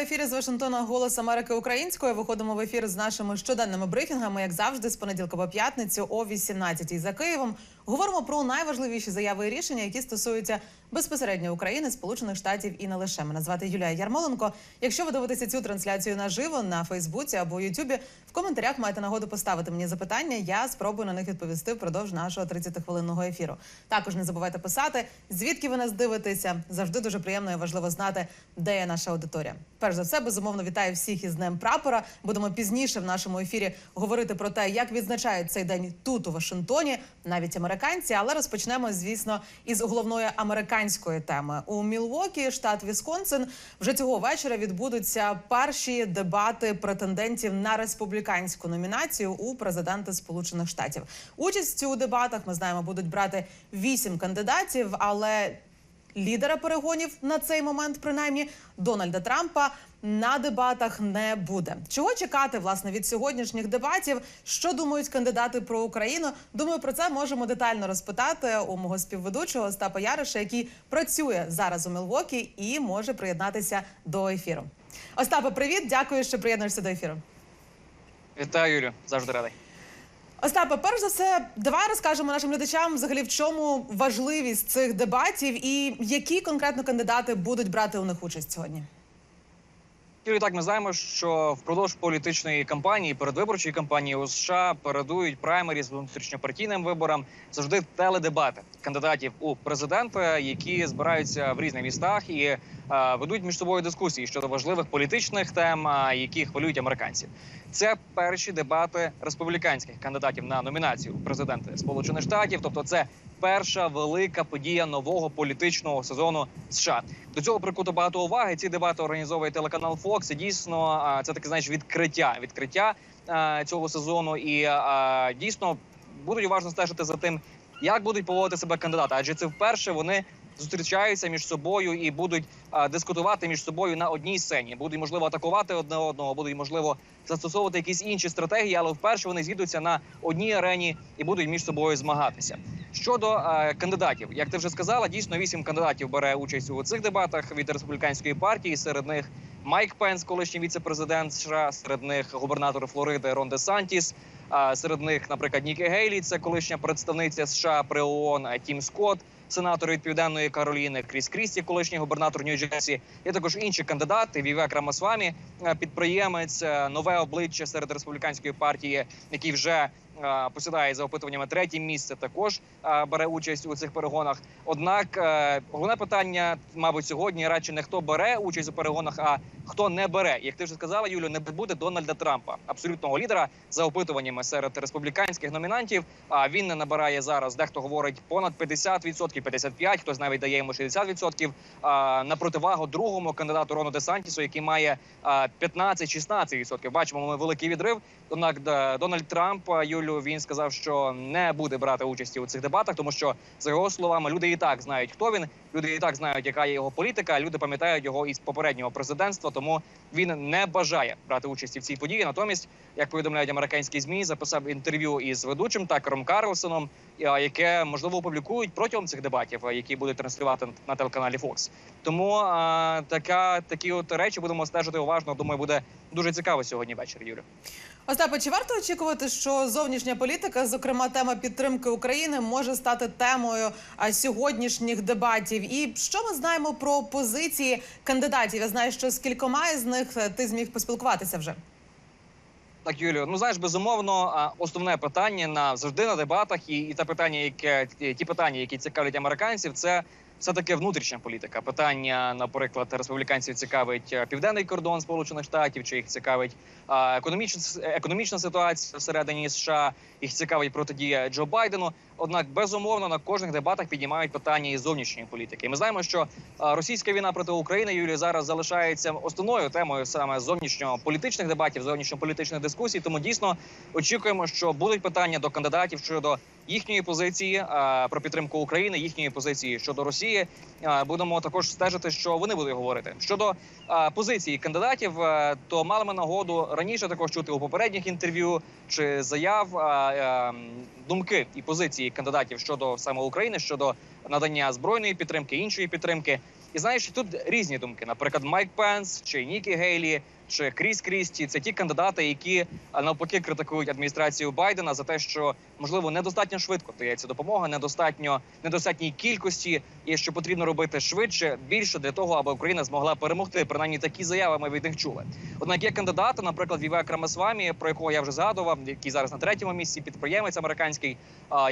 ефірі з Вашингтона Голос Америки Українською. Виходимо в ефір з нашими щоденними брифінгами, як завжди, з понеділка по п'ятницю о 18-й за Києвом. Говоримо про найважливіші заяви і рішення, які стосуються безпосередньо України, Сполучених Штатів і не лише. Мене звати Юлія Ярмоленко. Якщо ви дивитеся цю трансляцію наживо на Фейсбуці або Ютубі, в коментарях маєте нагоду поставити мені запитання. Я спробую на них відповісти впродовж нашого 30-хвилинного ефіру. Також не забувайте писати, звідки ви нас дивитеся. Завжди дуже приємно і важливо знати, де є наша аудиторія. Перш за все, безумовно, вітаю всіх із Днем прапора. Будемо пізніше в нашому ефірі говорити про те, як відзначають цей день тут у Вашингтоні, навіть американці. Але розпочнемо, звісно, із головної американської теми у Мілвокі, штат Вісконсин. Вже цього вечора відбудуться перші дебати претендентів на республіканську номінацію у президенти Сполучених Штатів. Участь у дебатах ми знаємо будуть брати вісім кандидатів, але лідера перегонів на цей момент, принаймні Дональда Трампа, на дебатах не буде. Чого чекати власне від сьогоднішніх дебатів? Що думають кандидати про Україну? Думаю, про це можемо детально розпитати у мого співведучого Остапа Яриша, який працює зараз у Мілвокі і може приєднатися до ефіру. Остапе, привіт! Дякую, що приєднуєшся до ефіру. Вітаю, Юлю, завжди радий. Остапе, перш за все, давай розкажемо нашим глядачам взагалі в чому важливість цих дебатів і які конкретно кандидати будуть брати у них участь сьогодні. Юлі, так ми знаємо, що впродовж політичної кампанії, передвиборчої кампанії у США передують праймері з внутрішньопартійним виборам завжди теледебати кандидатів у президента, які збираються в різних містах і е, ведуть між собою дискусії щодо важливих політичних тем, е, які хвилюють американців. Це перші дебати республіканських кандидатів на номінацію у президенти Сполучених Штатів. Тобто, це перша велика подія нового політичного сезону США. До цього прикуто багато уваги. Ці дебати організовує телеканал Fox. І дійсно, це таке знаєш відкриття відкриття цього сезону. І дійсно будуть уважно стежити за тим, як будуть поводити себе кандидати, адже це вперше вони. Зустрічаються між собою і будуть а, дискутувати між собою на одній сцені. Будуть можливо атакувати одне одного, будуть можливо застосовувати якісь інші стратегії, але вперше вони зійдуться на одній арені і будуть між собою змагатися. Щодо е, кандидатів, як ти вже сказала, дійсно вісім кандидатів бере участь у цих дебатах від республіканської партії. Серед них Майк Пенс, колишній віце-президент США, серед них губернатор Флориди Рон Де Сантіс. Серед них, наприклад, Нікі Гейлі, це колишня представниця США при ООН, Тім Скотт, сенатор від Південної Кароліни, Кріс Крісті, колишній губернатор Нью-Джерсі. Є також інші кандидати. Вівек Рамасвамі, підприємець, нове обличчя серед республіканської партії, який вже посідає за опитуваннями третє місце. Також е, бере участь у цих перегонах. Однак е, головне питання, мабуть, сьогодні радше не хто бере участь у перегонах, а хто не бере. Як ти вже сказала, Юлю, не буде Дональда Трампа, абсолютного лідера за опитуваннями серед республіканських номінантів. А він не набирає зараз. Дехто говорить понад 50%, 55%, хтось навіть дає йому 60%, а, на противагу другому кандидату Рону Де Сантісу, який має а, 15-16%. Бачимо, ми великий відрив. Однак Дональд Трамп а, Юлю він сказав, що не буде брати участі у цих дебатах, тому що за його словами люди і так знають, хто він. Люди і так знають, яка є його політика. Люди пам'ятають його із попереднього президентства, тому він не бажає брати участі в цій події. Натомість, як повідомляють американські змі, записав інтерв'ю із ведучим Такером Карлсоном, яке можливо опублікують протягом цих дебатів, які будуть транслювати на телеканалі Fox. Тому а, така такі от речі будемо стежити уважно. Думаю, буде дуже цікаво сьогодні ввечері. Юлю. Остапе, чи варто очікувати, що зовнішня політика, зокрема тема підтримки України, може стати темою сьогоднішніх дебатів? І що ми знаємо про позиції кандидатів? Я знаю, що з кількома із них е, ти зміг поспілкуватися вже. Так, Юлію, ну знаєш, безумовно, основне питання на завжди на дебатах, і, і те питання, яке ті питання, які цікавлять американців, це все таки внутрішня політика. Питання, наприклад, республіканців цікавить е, південний кордон Сполучених Штатів, чи їх цікавить економічна економічна ситуація всередині США, їх цікавить протидія Джо Байдену. Однак, безумовно, на кожних дебатах піднімають питання і зовнішньої політики. Ми знаємо, що російська війна проти України Юлії зараз залишається основною темою саме зовнішньополітичних дебатів, зовнішньополітичних дискусій. Тому дійсно очікуємо, що будуть питання до кандидатів щодо їхньої позиції про підтримку України, їхньої позиції щодо Росії. Будемо також стежити, що вони будуть говорити щодо позиції кандидатів. то мали ми нагоду раніше також чути у попередніх інтерв'ю чи заяв думки і позиції кандидатів щодо саме України щодо надання збройної підтримки, іншої підтримки. І знаєш, тут різні думки. Наприклад, Майк Пенс чи Нікі Гейлі. Чи Кріс Крісті це ті кандидати, які навпаки критикують адміністрацію Байдена за те, що можливо недостатньо швидко дається допомога, недостатньо недостатній кількості, і що потрібно робити швидше, більше для того, аби Україна змогла перемогти. Принаймні такі заяви ми від них чули. Однак є кандидати, наприклад, Вівек Рамасвамі, про якого я вже згадував, який зараз на третьому місці, підприємець американський,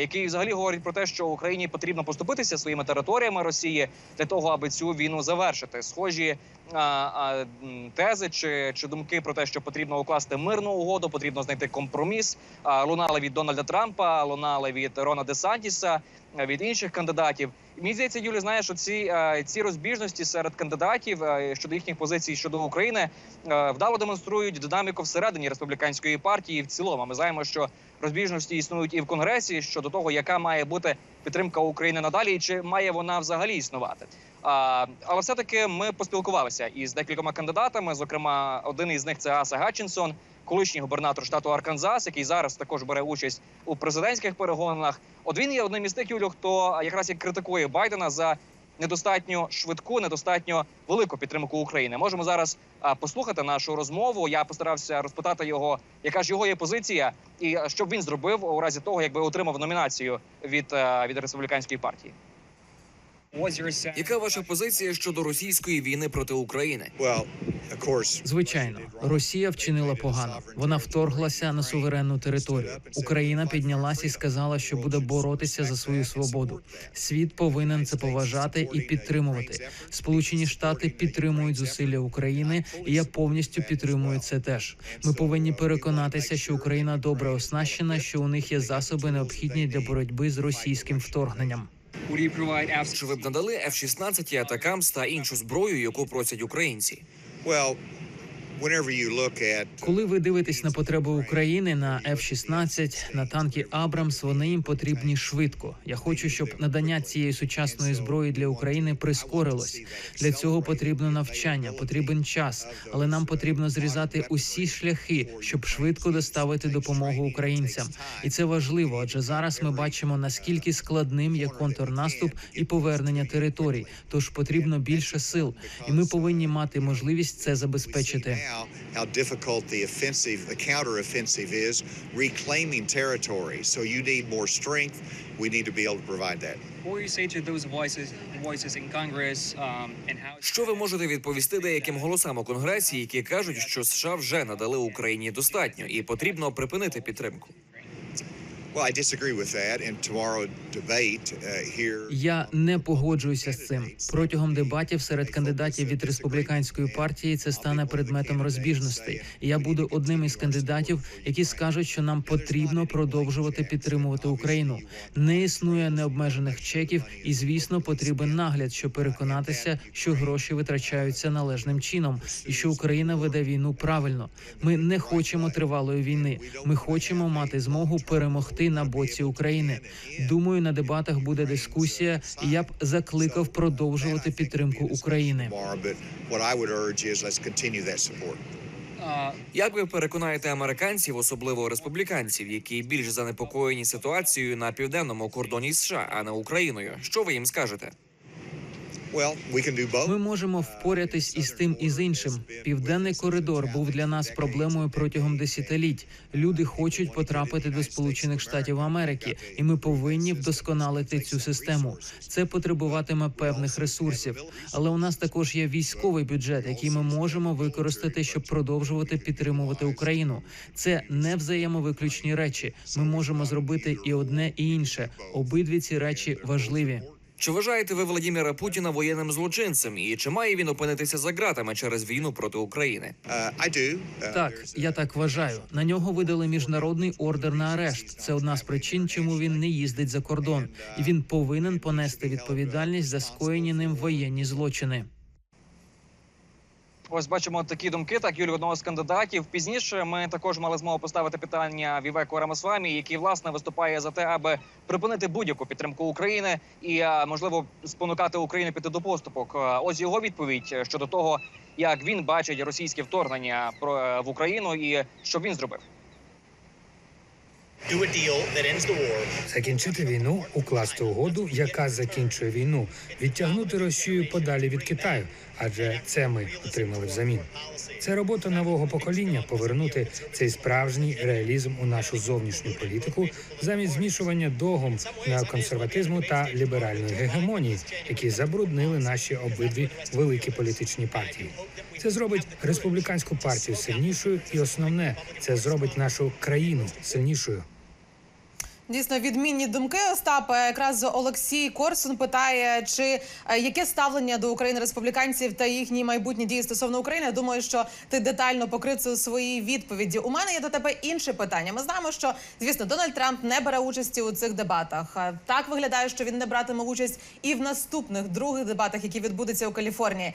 який взагалі говорить про те, що Україні потрібно поступитися своїми територіями Росії для того, аби цю війну завершити. Схожі тези чи, чи думки про те, що потрібно укласти мирну угоду, потрібно знайти компроміс. Лунали від Дональда Трампа, лунали від Рона Десантіса, від інших кандидатів. Мені здається, Юлі, знаєш, що ці, ці розбіжності серед кандидатів щодо їхніх позицій щодо України вдало демонструють динаміку всередині республіканської партії. В цілому ми знаємо, що розбіжності існують і в конгресі щодо того, яка має бути підтримка України надалі, і чи має вона взагалі існувати. Але все таки ми поспілкувалися із декількома кандидатами. Зокрема, один із них це Аса Гатчинсон, колишній губернатор штату Арканзас, який зараз також бере участь у президентських перегонах. От він є одним із тих Юлю, хто якраз і критикує Байдена за недостатньо швидку, недостатньо велику підтримку України. Можемо зараз послухати нашу розмову. Я постарався розпитати його, яка ж його є позиція, і що б він зробив у разі того, якби отримав номінацію від, від республіканської партії. Яка ваша позиція щодо російської війни проти України? Звичайно, Росія вчинила погано. Вона вторглася на суверенну територію. Україна піднялась і сказала, що буде боротися за свою свободу. Світ повинен це поважати і підтримувати. Сполучені Штати підтримують зусилля України, і я повністю підтримую це теж. Ми повинні переконатися, що Україна добре оснащена, що у них є засоби необхідні для боротьби з російським вторгненням. Чи ви б надали F-16 атакамс та іншу зброю, яку просять українці? Коли ви дивитесь на потреби України на F-16, на танки Абрамс, вони їм потрібні швидко. Я хочу, щоб надання цієї сучасної зброї для України прискорилось. Для цього потрібно навчання, потрібен час, але нам потрібно зрізати усі шляхи, щоб швидко доставити допомогу українцям. І це важливо, адже зараз ми бачимо наскільки складним є контрнаступ і повернення територій. Тож потрібно більше сил, і ми повинні мати можливість це забезпечити. How difficult the offensive, the counteroffensive is, reclaiming territory. So you need more strength. We need to be able to provide that. What will you say to those voices, voices in Congress, um, and how? Що ви можете відповісти деяким голосам у конгресі, які кажуть, що США вже надали Україні достатньо і потрібно припинити підтримку? Я не погоджуюся з цим. Протягом дебатів серед кандидатів від республіканської партії це стане предметом розбіжностей. Я буду одним із кандидатів, які скажуть, що нам потрібно продовжувати підтримувати Україну. Не існує необмежених чеків, і звісно, потрібен нагляд, щоб переконатися, що гроші витрачаються належним чином, і що Україна веде війну правильно. Ми не хочемо тривалої війни. Ми хочемо мати змогу перемогти на боці України. Думаю, на дебатах буде дискусія, я б закликав продовжувати підтримку України. Як ви переконаєте американців, особливо республіканців, які більш занепокоєні ситуацією на південному кордоні США, а не Україною? Що ви їм скажете? Ми можемо впоратись із тим і з іншим. Південний коридор був для нас проблемою протягом десятиліть. Люди хочуть потрапити до Сполучених Штатів Америки, і ми повинні вдосконалити цю систему. Це потребуватиме певних ресурсів. Але у нас також є військовий бюджет, який ми можемо використати, щоб продовжувати підтримувати Україну. Це не взаємовиключні речі. Ми можемо зробити і одне, і інше. Обидві ці речі важливі. Чи вважаєте ви Владіміра Путіна воєнним злочинцем? І чи має він опинитися за ґратами через війну проти України? Uh, I do. Uh, Так, я так вважаю. На нього видали міжнародний ордер на арешт. Це одна з причин, чому він не їздить за кордон, і він повинен понести відповідальність за скоєні ним воєнні злочини. Ось бачимо такі думки. Так, Юлі, одного з кандидатів. Пізніше ми також мали змогу поставити питання Вівеку Рамасвамі, який власне виступає за те, аби припинити будь-яку підтримку України і можливо спонукати Україну піти до поступок. Ось його відповідь е, щодо того, як він бачить російське вторгнення е, в Україну і що він зробив. Закінчити війну, укласти угоду, яка закінчує війну, відтягнути Росію подалі від Китаю, адже це ми отримали взамін. Це робота нового покоління повернути цей справжній реалізм у нашу зовнішню політику замість змішування догом неоконсерватизму та ліберальної гегемонії, які забруднили наші обидві великі політичні партії. Це зробить республіканську партію сильнішою, і основне це зробить нашу країну сильнішою. Дійсно, відмінні думки Остапа. Якраз Олексій Корсун питає, чи е, яке ставлення до України республіканців та їхні майбутні дії стосовно України. Я думаю, що ти детально покрив це у своїй відповіді. У мене є до тебе інше питання. Ми знаємо, що звісно Дональд Трамп не бере участі у цих дебатах. Е, Так виглядає, що він не братиме участь і в наступних других дебатах, які відбудуться у Каліфорнії.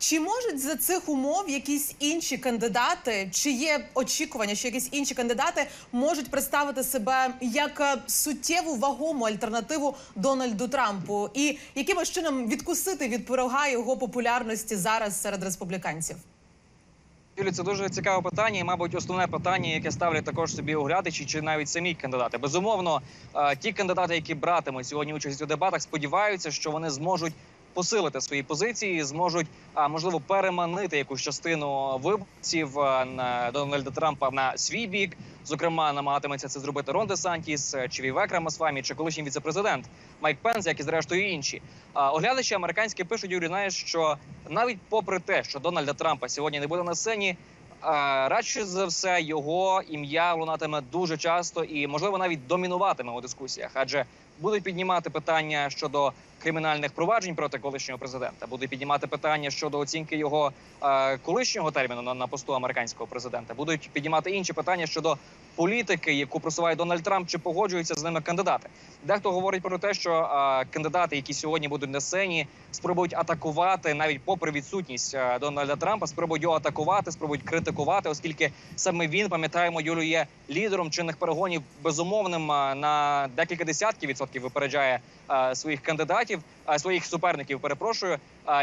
Чи можуть за цих умов якісь інші кандидати, чи є очікування, що якісь інші кандидати можуть представити себе як е, суттєву вагому альтернативу Дональду Трампу, і якимось чином відкусити від пирога його популярності зараз серед республіканців? Юлі, це дуже цікаве питання, і, мабуть, основне питання, яке ставлять також собі оглядачі, чи навіть самі кандидати. Безумовно, е, ті кандидати, які братимуть сьогодні участь у дебатах, сподіваються, що вони зможуть посилити свої позиції, зможуть а можливо переманити якусь частину виборців на Дональда Трампа на свій бік. Зокрема, намагатиметься це зробити Рон Де Сантіс, чи Вівек Рамасвамі, чи колишній віцепрезидент Майк Пенс, як і зрештою інші. Оглядачі американські пишуть Юрій, знаєш, що навіть попри те, що Дональда Трампа сьогодні не буде на сцені. Радше за все його ім'я лунатиме дуже часто і, можливо, навіть домінуватиме у дискусіях, адже будуть піднімати питання щодо кримінальних проваджень проти колишнього президента, будуть піднімати питання щодо оцінки його е, колишнього терміну на, на посту американського президента. Будуть піднімати інші питання щодо політики, яку просуває Дональд Трамп, чи погоджуються з ними кандидати. Дехто говорить про те, що е, кандидати, які сьогодні будуть на сцені, спробують атакувати навіть попри відсутність е, Дональда Трампа, спробують його атакувати, спробують критикувати, оскільки саме він пам'ятаємо, Юлю є лідером чинних перегонів безумовним е, на декілька десятків відсотків випереджає е, своїх кандидатів, е, своїх суперників. Перепрошую,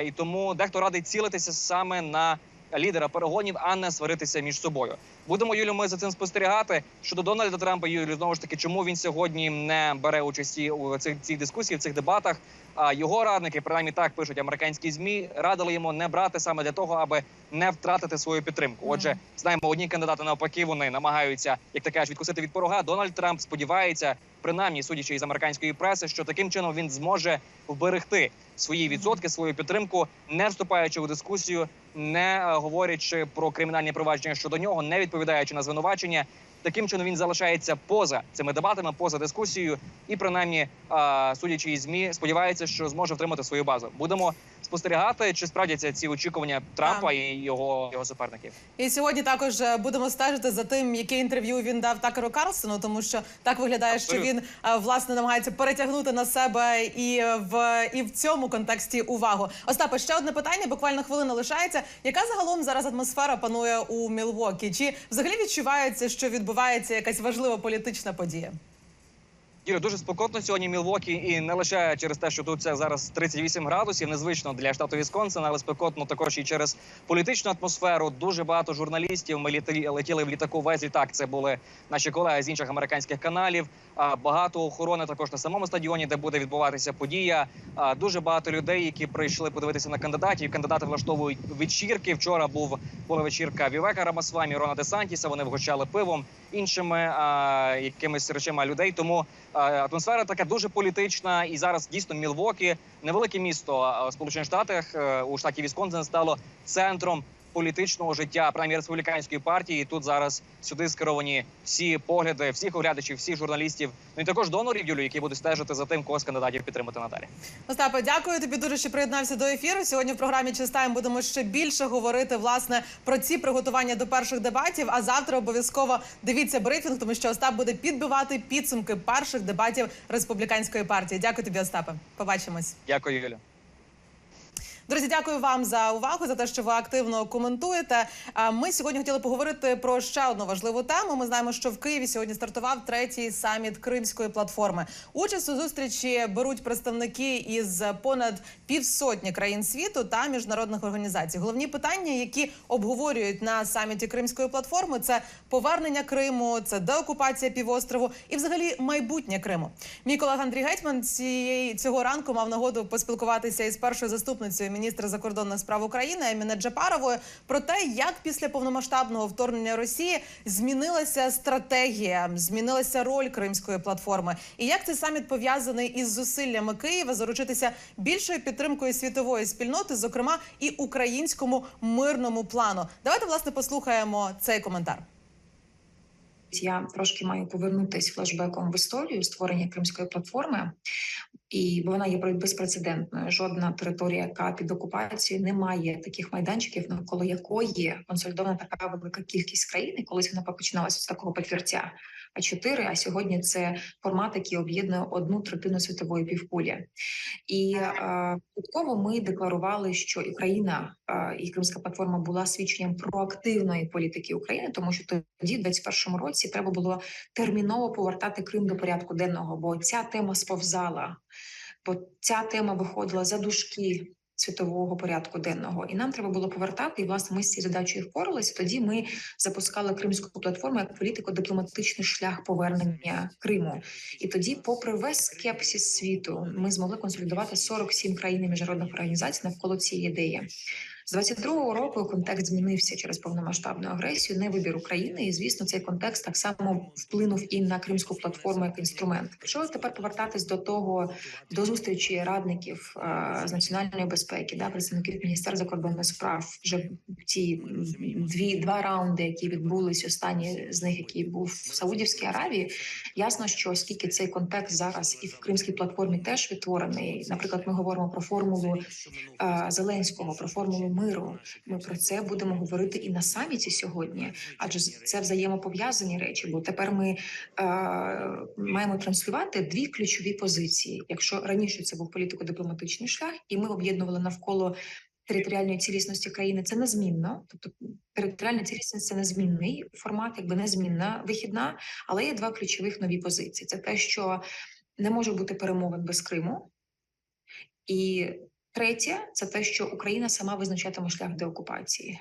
і тому дехто радить цілитися саме на лідера перегонів, а не сваритися між собою. Будемо Юлю. Ми за цим спостерігати. Щодо Дональда Трампа, Юлю, знову ж таки, чому він сьогодні не бере участі у цих цій дискусії, в цих дебатах. А його радники, принаймні так пишуть американські змі, радили йому не брати саме для того, аби не втратити свою підтримку. Отже, знаємо, одні кандидати навпаки вони намагаються, як ти кажеш, відкусити від порога. Дональд Трамп сподівається, принаймні судячи із американської преси, що таким чином він зможе вберегти свої відсотки, свою підтримку, не вступаючи у дискусію, не е, говорячи про кримінальні провадження щодо нього, не відповідаючи на звинувачення. Таким чином він залишається поза цими дебатами, поза дискусією, і принаймні, судячи із змі, сподівається, що зможе втримати свою базу. Будемо спостерігати, чи справдяться ці очікування Трампа і його, його суперників. І сьогодні також е, будемо стежити за тим, яке інтерв'ю він дав Такеру Карлсону, тому що так виглядає, Абсолютно. що він е, власне намагається перетягнути на себе і в і в цьому контексті увагу. Остапе, ще одне питання. Буквально хвилина лишається. Яка загалом зараз атмосфера панує у Мілвокі? Чи взагалі відчувається, що відбувається якась важлива політична подія? Юрій, дуже спокотно сьогодні Мілвокі, і не лише через те, що тут це зараз 38 градусів, незвично для штату Вісконсин, але спекотно також і через політичну атмосферу. Дуже багато журналістів. Ми літали, летіли в літаку. Весь літак це були наші колеги з інших американських каналів. Багато охорони також на самому стадіоні, де буде відбуватися подія. Дуже багато людей, які прийшли подивитися на кандидатів. Кандидати влаштовують вечірки. Вчора був була вечірка Вівека Рамасвамі, Рона Де Сантіса. Вони вгощали пивом іншими якимись речами людей. Тому атмосфера така дуже політична. І зараз дійсно Мілвокі, невелике місто в Сполучених Штатах е, у штаті Вісконсин стало центром політичного життя, принаймні республіканської партії. І тут зараз сюди скеровані всі погляди, всіх оглядачів, всіх журналістів, ну і також донорів Юлю, які будуть стежити за тим, кого з кандидатів підтримати надалі. Остапе, дякую тобі дуже, що приєднався до ефіру. Сьогодні в програмі «Чистайм» будемо ще більше говорити власне про ці приготування до перших дебатів. А завтра обов'язково дивіться брифінг, тому що Остап буде підбивати підсумки перших дебатів республіканської партії. Дякую тобі, Остапе. Побачимось. Дякую, Юлю. Друзі, дякую вам за увагу за те, що ви активно коментуєте. А ми сьогодні хотіли поговорити про ще одну важливу тему. Ми знаємо, що в Києві сьогодні стартував третій саміт Кримської платформи. Участь у зустрічі беруть представники із понад півсотні країн світу та міжнародних організацій. Головні питання, які обговорюють на саміті Кримської платформи, це повернення Криму, це деокупація півострову і, взагалі, майбутнє Криму. Мій колега Андрій Гетьман цієї цього ранку мав нагоду поспілкуватися із першою заступницею міністра закордонних справ України Еміне Джапаровою про те, як після повномасштабного вторгнення Росії змінилася стратегія, змінилася роль Кримської платформи, і як цей саміт пов'язаний із зусиллями Києва заручитися більшою підтримкою світової спільноти, зокрема і українському мирному плану. Давайте власне послухаємо цей коментар. Я трошки маю повернутись флешбеком в історію створення кримської платформи, і вона є безпрецедентною. Жодна територія, яка під окупацією, не має таких майданчиків, навколо якої консолідована така велика кількість країн. Колись вона починалася з такого папірця. А чотири. А сьогодні це формат, який об'єднує одну третину світової півкулі. І е, ми декларували, що Україна е, і Кримська платформа була свідченням проактивної політики України, тому що тоді, в 21-му році, треба було терміново повертати Крим до порядку денного, бо ця тема сповзала, бо ця тема виходила за дужки світового порядку денного, і нам треба було повертати. І власне ми з цією задачею впоралися. Тоді ми запускали кримську платформу як політико-дипломатичний шлях повернення Криму. І тоді, попри весь скепсис світу, ми змогли консолідувати 47 країн міжнародних організацій навколо цієї ідеї. З 22-го року контекст змінився через повномасштабну агресію, не вибір України, і звісно, цей контекст так само вплинув і на кримську платформу як інструмент. Якщо тепер повертатись до того до зустрічі радників е, з національної безпеки, да представників міністерства закордонних справ, вже ті дві два раунди, які відбулись, останні з них, який був в Саудівській Аравії, ясно, що оскільки цей контекст зараз і в кримській платформі теж відтворений. Наприклад, ми говоримо про формулу е, Зеленського, про формулу миру. Ми про це будемо говорити і на саміті сьогодні, адже це взаємопов'язані речі. Бо тепер ми е, маємо транслювати дві ключові позиції. Якщо раніше це був політико-дипломатичний шлях, і ми об'єднували навколо. Територіальної цілісності країни це незмінно, тобто територіальна цілісність це незмінний формат, якби незмінна вихідна, але є два ключових нові позиції: це те, що не може бути перемовин без Криму, і Третє це те, що Україна сама визначатиме шлях деокупації.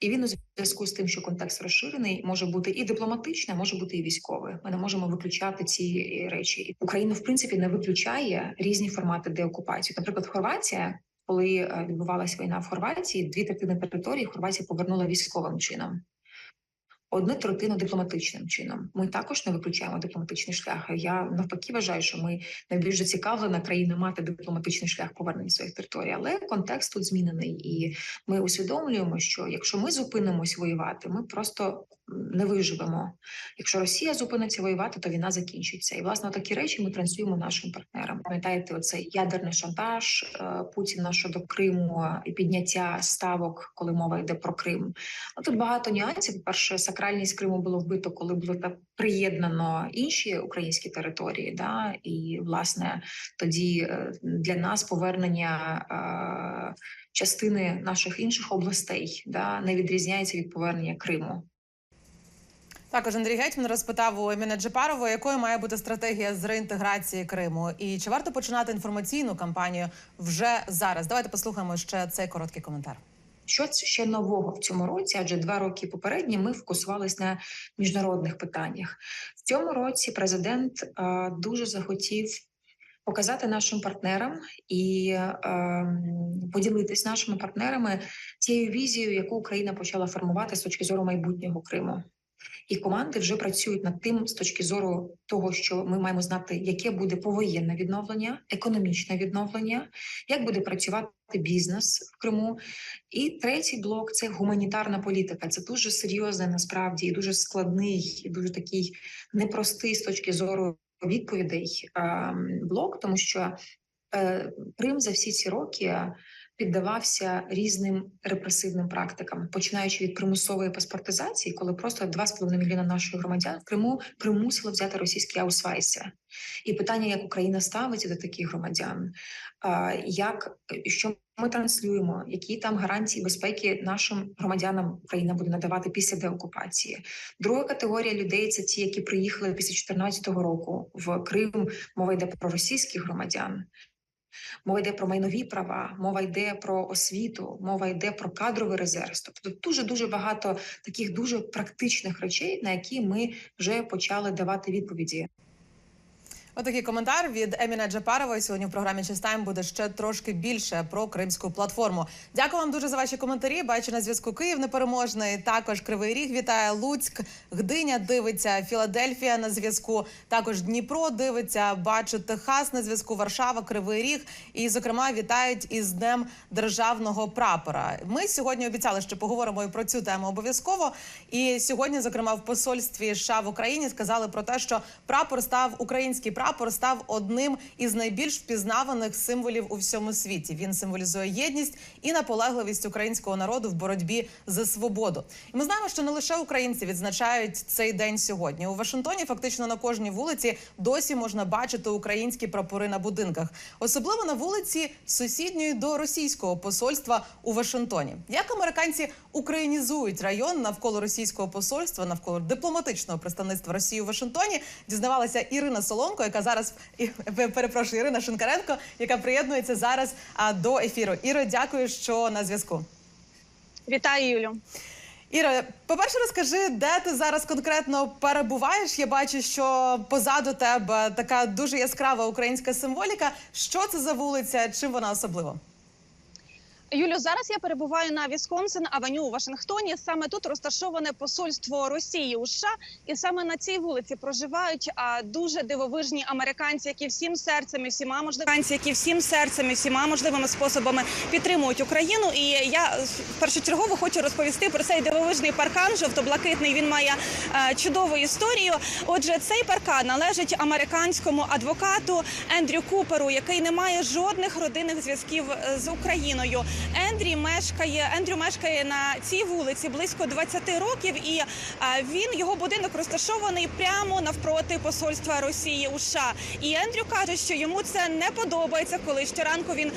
І він у зв'язку з тим, що контекст розширений, може бути і дипломатичний, може бути і військовий. Ми не можемо виключати ці речі. Україна, в принципі, не виключає різні формати деокупації. Наприклад, Хорватія, коли е, відбувалася війна в Хорватії, дві третини території Хорватія повернула військовим чином. Одну третину дипломатичним чином. Ми також не виключаємо дипломатичний шлях. Я навпаки вважаю, що ми найбільш зацікавлена країна мати дипломатичний шлях повернення своїх територій. Але контекст тут змінений, і ми усвідомлюємо, що якщо ми зупинимось воювати, ми просто не виживемо. Якщо Росія зупиниться воювати, то війна закінчиться. І власне такі речі ми транслюємо нашим партнерам. Пам'ятаєте, оцей ядерний шантаж е, Путіна щодо Криму і підняття ставок, коли мова йде про Крим. А тут багато нюансів. Перше, сакральність Криму було вбито, коли було приєднано інші українські території. Да? І власне тоді е, для нас повернення е, частини наших інших областей да не відрізняється від повернення Криму. Також Андрій Гетьман розпитав у Еміна Джапарова, якою має бути стратегія з реінтеграції Криму, і чи варто починати інформаційну кампанію вже зараз? Давайте послухаємо ще цей короткий коментар. Що ще нового в цьому році? Адже два роки попередні ми фокусувалися на міжнародних питаннях. В цьому році президент е, дуже захотів показати нашим партнерам і е, поділитись нашими партнерами тією візією, яку Україна почала формувати з точки зору майбутнього Криму. І команди вже працюють над тим з точки зору того, що ми маємо знати, яке буде повоєнне відновлення, економічне відновлення, як буде працювати бізнес в Криму. І третій блок це гуманітарна політика. Це дуже серйозний насправді і дуже складний, і дуже такий непростий з точки зору відповідей блок, тому що Крим за всі ці роки піддавався різним репресивним практикам, починаючи від примусової паспортизації, коли просто 2,5 мільйона наших громадян в Криму примусило взяти російські аусвайси. І питання, як Україна ставиться до таких громадян, як що ми транслюємо, які там гарантії безпеки нашим громадянам Україна буде надавати після деокупації. Друга категорія людей це ті, які приїхали після 2014 року в Крим. Мова йде про російських громадян. Мова йде про майнові права, мова йде про освіту, мова йде про кадровий резерв. Тобто дуже дуже багато таких дуже практичних речей, на які ми вже почали давати відповіді. Отакий коментар від Еміна Джапарової сьогодні в програмі Чистайм буде ще трошки більше про кримську платформу. Дякую вам дуже за ваші коментарі. Бачу на зв'язку Київ непереможний. Також Кривий Ріг вітає Луцьк, Гдиня дивиться, Філадельфія на зв'язку. Також Дніпро дивиться. Бачу Техас на зв'язку, Варшава, Кривий Ріг. І, зокрема, вітають із Днем державного прапора. Ми сьогодні обіцяли, що поговоримо і про цю тему обов'язково. І сьогодні, зокрема, в посольстві США в Україні сказали про те, що прапор став український прапор став одним із найбільш впізнаваних символів у всьому світі. Він символізує єдність і наполегливість українського народу в боротьбі за свободу. І ми знаємо, що не лише українці відзначають цей день сьогодні. У Вашингтоні фактично на кожній вулиці досі можна бачити українські прапори на будинках, особливо на вулиці сусідньої до російського посольства у Вашингтоні. Як американці українізують район навколо російського посольства, навколо дипломатичного представництва Росії у Вашингтоні, дізнавалася Ірина Соломко, яка зараз перепрошую Ірина Шинкаренко, яка приєднується зараз до ефіру. Іро, дякую, що на зв'язку. Вітаю, Юлю. Іро, по-перше, розкажи, де ти зараз конкретно перебуваєш. Я бачу, що позаду тебе така дуже яскрава українська символіка. Що це за вулиця? Чим вона особлива? Юлю, зараз я перебуваю на Вісконсин Авеню у Вашингтоні. Саме тут розташоване посольство Росії у США, і саме на цій вулиці проживають дуже дивовижні американці, які всім серцем і всіма можливими які всім серцем і всіма можливими способами підтримують Україну. І я е, першочергово хочу розповісти про цей дивовижний паркан жовто-блакитний. Він має е, чудову історію. Отже, цей паркан належить американському адвокату Ендрю Куперу, який не має жодних родинних зв'язків е, з Україною. Ендрі мешкає Ендрю мешкає на цій вулиці близько 20 років, і він його будинок розташований прямо навпроти посольства Росії у США. І Ендрю каже, що йому це не подобається, коли щоранку він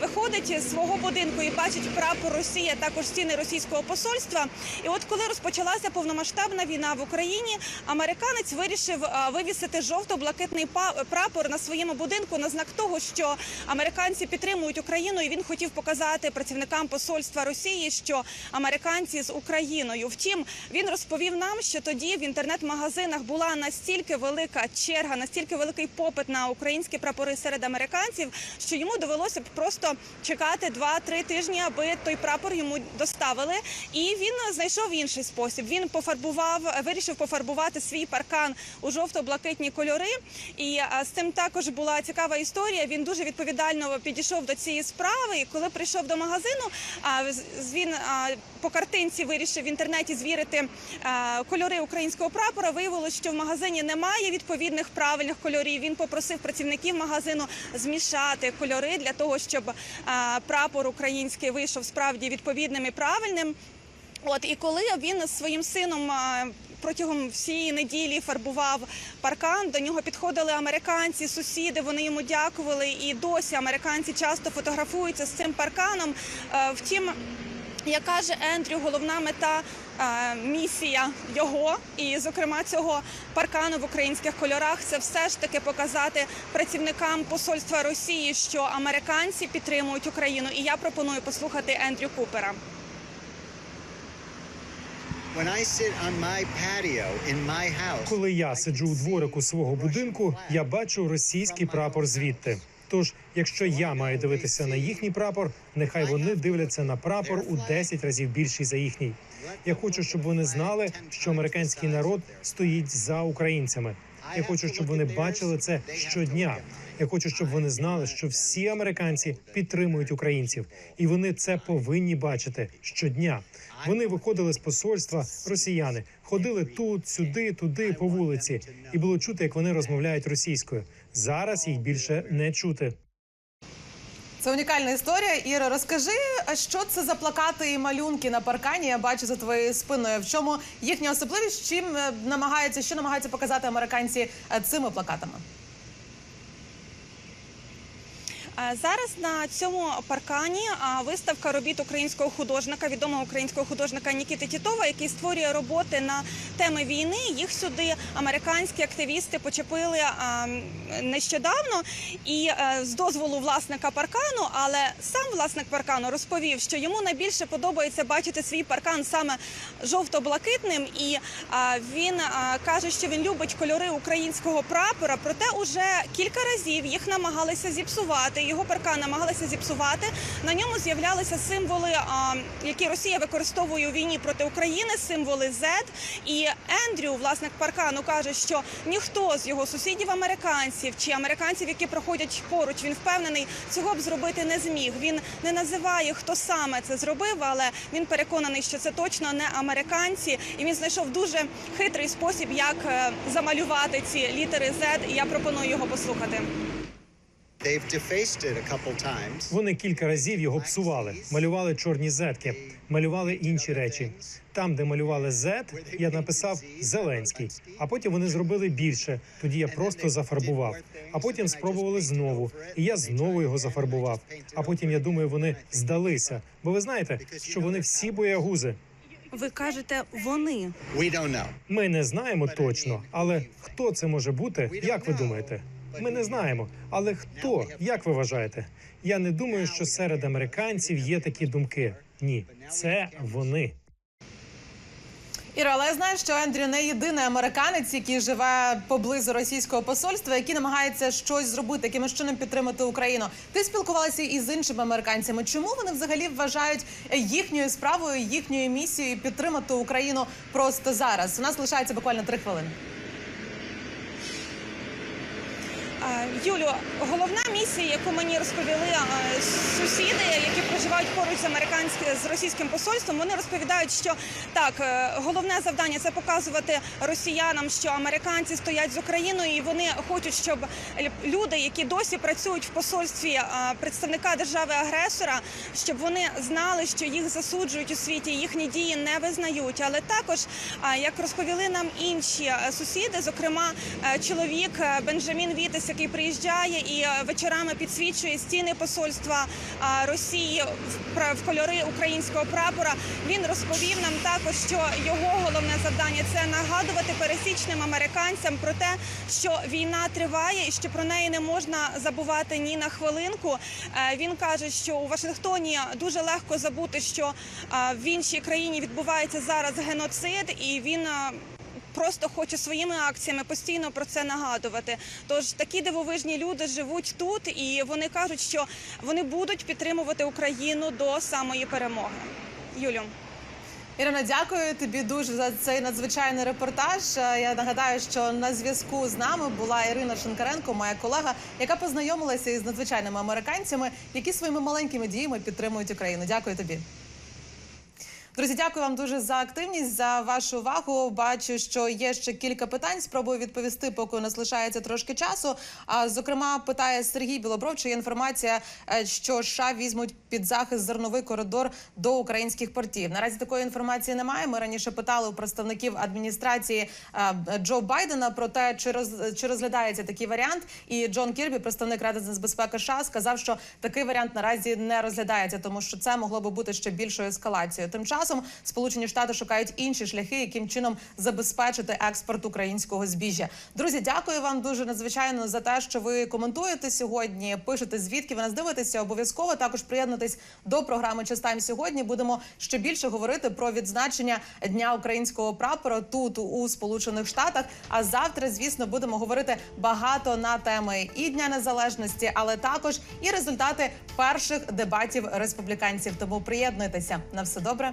виходить з свого будинку і бачить прапор Росії, також стіни російського посольства. І от коли розпочалася повномасштабна війна в Україні, американець вирішив вивісити жовто-блакитний прапор на своєму будинку на знак того, що американці підтримують Україну, і він хотів показати працівникам посольства Росії, що американці з Україною. Втім, він розповів нам, що тоді в інтернет-магазинах була настільки велика черга, настільки великий попит на українські прапори серед американців, що йому довелося б просто чекати 2-3 тижні, аби той прапор йому доставили. І він знайшов інший спосіб. Він пофарбував, вирішив пофарбувати свій паркан у жовто-блакитні кольори. І з цим також була цікава історія. Він дуже відповідально підійшов до цієї справи. І коли прийшов до магазину, а з- з- він по картинці вирішив в інтернеті звірити кольори українського прапора. Виявилось, що в магазині немає відповідних правильних кольорів. Він попросив працівників магазину змішати кольори для того, щоб прапор український вийшов справді відповідним і правильним. От і коли він з своїм сином протягом всієї неділі фарбував паркан, до нього підходили американці, сусіди. Вони йому дякували, і досі американці часто фотографуються з цим парканом. Е, Втім. Як каже Ендрю, головна мета е, місія його і, зокрема, цього паркану в українських кольорах, це все ж таки показати працівникам посольства Росії, що американці підтримують Україну. І я пропоную послухати Ендрю Купера. Коли я сиджу у дворику свого будинку, я бачу російський прапор звідти. Тож, якщо я маю дивитися на їхній прапор, нехай вони дивляться на прапор у 10 разів більший за їхній. Я хочу, щоб вони знали, що американський народ стоїть за українцями. Я хочу, щоб вони бачили це щодня. Я хочу, щоб вони знали, що всі американці підтримують українців, і вони це повинні бачити щодня. Вони виходили з посольства росіяни, ходили тут, сюди, туди по вулиці, і було чути, як вони розмовляють російською. Зараз їх більше не чути. Це унікальна історія. Іра, розкажи, що це за плакати і малюнки на паркані? Я бачу за твоєю спиною. В чому їхня особливість? Чим е, намагаються, що намагаються показати американці е, цими плакатами? Е, Зараз на цьому паркані виставка робіт українського художника, відомого українського художника Нікіти Тітова, який створює роботи на теми війни. Їх сюди американські активісти почепили нещодавно і е, з дозволу власника паркану. Але сам власник паркану розповів, що йому найбільше подобається бачити свій паркан саме жовто-блакитним, і він каже, що він любить кольори українського прапора. Проте уже кілька разів їх намагалися зіпсувати. Його паркан намагалися зіпсувати. На ньому з'являлися символи, які Росія використовує у війні проти України, символи Z. І Ендрю, власник паркану, каже, що ніхто з його сусідів американців чи американців, які проходять поруч, він впевнений, цього б зробити не зміг. Він не називає, хто саме це зробив, але він переконаний, що це точно не американці, і він знайшов дуже хитрий спосіб, як е, замалювати ці літери Z, І я пропоную його послухати. Вони кілька разів його псували, малювали чорні зетки, малювали інші речі. Там, де малювали Z, я написав Зеленський. А потім вони зробили більше. Тоді я просто зафарбував. А потім спробували знову, і я знову його зафарбував. А потім я думаю, вони здалися. Бо ви знаєте, що вони всі боягузи. Ви кажете вони. We don't know. Ми не знаємо точно, але хто це може бути? Як ви думаєте? Ми не знаємо. Але хто? Як ви вважаєте? Я не думаю, що серед американців є такі думки. Ні, це вони. Іра, але я знаю, що Ендрю не єдиний американець, який живе поблизу російського посольства, який намагається щось зробити, якимось чином підтримати Україну. Ти спілкувалася і з іншими американцями. Чому вони взагалі вважають їхньою справою, їхньою місією підтримати Україну просто зараз? У нас лишається буквально три хвилини. Е, Юлю, головна місія, яку мені розповіли сусіди, які проживають поруч з американським з російським посольством, вони розповідають, що так е, головне завдання це показувати росіянам, що американці стоять з Україною, і вони хочуть, щоб люди, які досі працюють в посольстві представника держави-агресора, щоб вони знали, що їх засуджують у світі, їхні дії не визнають. Але також, як розповіли нам інші е, сусіди, зокрема е, чоловік Бенджамін Вітес, який приїжджає і е, вечорами підсвічує стіни посольства е, Росії в кольори українського прапора. Він розповів нам також, що його головне завдання це нагадувати пересічним американцям про те, що війна триває і що про неї не можна забувати ні на хвилинку. Е, Він каже, що у Вашингтоні дуже легко забути, що в іншій країні відбувається зараз геноцид, і він. Просто хоче своїми акціями постійно про це нагадувати. Тож такі дивовижні люди живуть тут, і вони кажуть, що вони будуть підтримувати Україну до самої перемоги. Юлю. Ірина, дякую тобі дуже за цей надзвичайний репортаж. Е, Я нагадаю, що на зв'язку з нами була Ірина Шинкаренко, моя колега, яка познайомилася із надзвичайними американцями, які своїми маленькими діями підтримують Україну. Дякую тобі. Друзі, дякую вам дуже за активність, за вашу увагу. Бачу, що є ще кілька питань. Спробую відповісти, поки у нас лишається трошки часу. А зокрема, питає Сергій Білобров, чи є інформація, е, що США візьмуть під захист зерновий коридор до українських портів. Наразі такої інформації немає. Ми раніше питали у представників адміністрації е, Джо Байдена про те, чи роз чи розглядається такий варіант. І Джон Кірбі, представник Ради з нацбезпеки США, сказав, що такий варіант наразі не розглядається, тому що це могло би бути ще більшою ескалацією. Тим часом Сполучені Штати шукають інші шляхи, яким чином забезпечити експорт українського збіжжя. Друзі, дякую вам дуже надзвичайно за те, що ви коментуєте сьогодні. Пишете звідки ви нас дивитеся. Обов'язково також приєднуйтесь до програми «Час сьогодні. Будемо ще більше говорити про відзначення дня українського прапора тут у Сполучених Штатах. А завтра, звісно, будемо говорити багато на теми і Дня Незалежності, але також і результати перших дебатів республіканців. Тому приєднуйтеся на все добре,